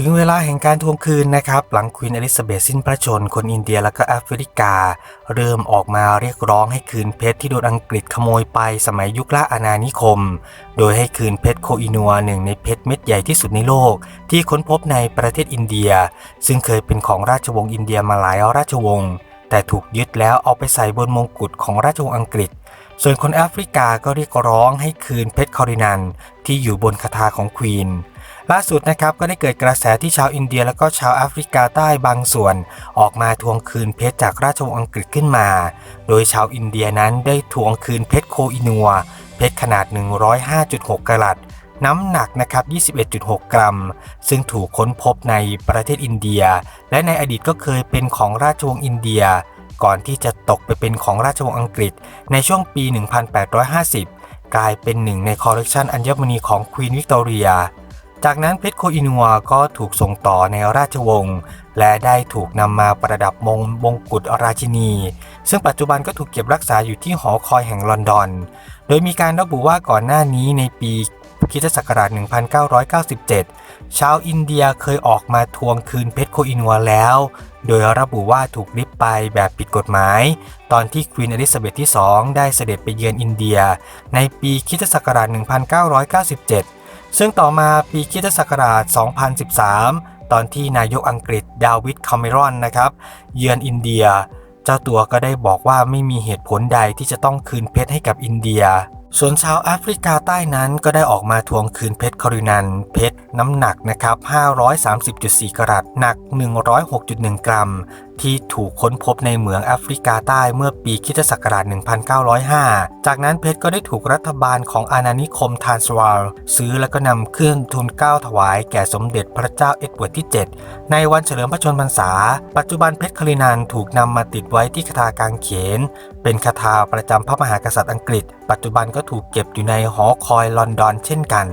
ถึงเวลาแห่งการทวงคืนนะครับ หลังควีนอลิซาเบธสิ้นพระชน คนอินเดียและก็แอฟริกา เริ่มออกมาเรียกร้องให้คืนเพชรที่โดนอังกฤษขโมยไปสมัยยุคล่าอาณานิคม โดยให้คืนเพชรโคอินัวหนึ่งในเพชรเม็ดใหญ่ที่สุดในโลก ที่ค้นพบในประเทศอินเดีย ซึ่งเคยเป็นของราชวงศ์อินเดียมาหลายราชวงศ์แต่ถูกยึดแล้วเอาไปใส่บนมงกุฎของราชวงศ์อังกฤษ ส่วนคนแอฟริกาก็เรียกร้องให้คืนเพชรคอรินันที่อยู่บนคาถาของควีนล่าสุดนะครับก็ได้เกิดกระแสที่ชาวอินเดียและก็ชาวแอฟริกาใต้บางส่วน ออกมาทวงคืนเพชรจากราชวงศ์อังกฤษขึ้นมา โดยชาวอินเดียนั้นได้ทวงคืนเพชรโคอินัว เพชรขนาด 105.6กะรัตน้ำหนักนะครับ 21.6 กรัม ซึ่งถูกค้นพบในประเทศอินเดีย และในอดีตก็เคยเป็นของราชวงศ์อินเดีย ก่อนที่จะตกไปเป็นของราชวงศ์อังกฤษ ในช่วงปี 1850 กลายเป็นหนึ่งในคอลเลกชันอัญมณีของควีนวิกตอเรีย จากนั้นเพชรโคอินัวก็ถูกส่งต่อในราชวงศ์และได้ถูกนำมาประดับมงมงกุฎราชินี ซึ่งปัจจุบันก็ถูกเก็บรักษาอยู่ที่หอคอยแห่งลอนดอน โดยมีการระบุว่าก่อนหน้านี้ในปี คริสตศักราช 1997 ชาวอินเดียเคยออกมาทวงคืนเพชรโคอินัวแล้ว โดยระบุว่าถูกริบไปแบบผิดกฎหมาย ตอนที่ควีนอลิซาเบธที่ 2 ได้เสด็จไปเยือนอินเดีย ในปีคริสตศักราช 1997 ซึ่งต่อมาปีคริสตศักราช 2013 ตอนที่นายกอังกฤษดาวิดคาเมรอนนะครับเยือนอินเดีย เจ้าตัวก็ได้บอกว่าไม่มีเหตุผลใดที่จะต้องคืนเพชรให้กับอินเดีย ส่วนชาวแอฟริกาใต้นั้นก็ได้ออกมาทวงคืนเพชรคอรินัน เพชรน้ำหนักนะครับ 530.4 กรัตหนัก 106.1 กรัม ที่ถูกค้นพบในเหมืองแอฟริกาใต้เมื่อปีคริสตศักราช 1905 จากนั้นเพชรก็ได้ถูกรัฐบาลของอาณานิคมทานสวาลซื้อแล้วก็นำเครื่องทุนเก้าถวายแก่สมเด็จพระเจ้าเอ็ดเวิร์ดที่ 7 ในวันเฉลิมพระชนมพรรษา ปัจจุบันเพชรคอรินันถูกนำมาติดไว้ที่คาถากางเขน เป็นคาถาประจำพระมหากษัตริย์อังกฤษ ปัจจุบันก็ถูกเก็บอยู่ในหอคอยลอนดอนเช่นกัน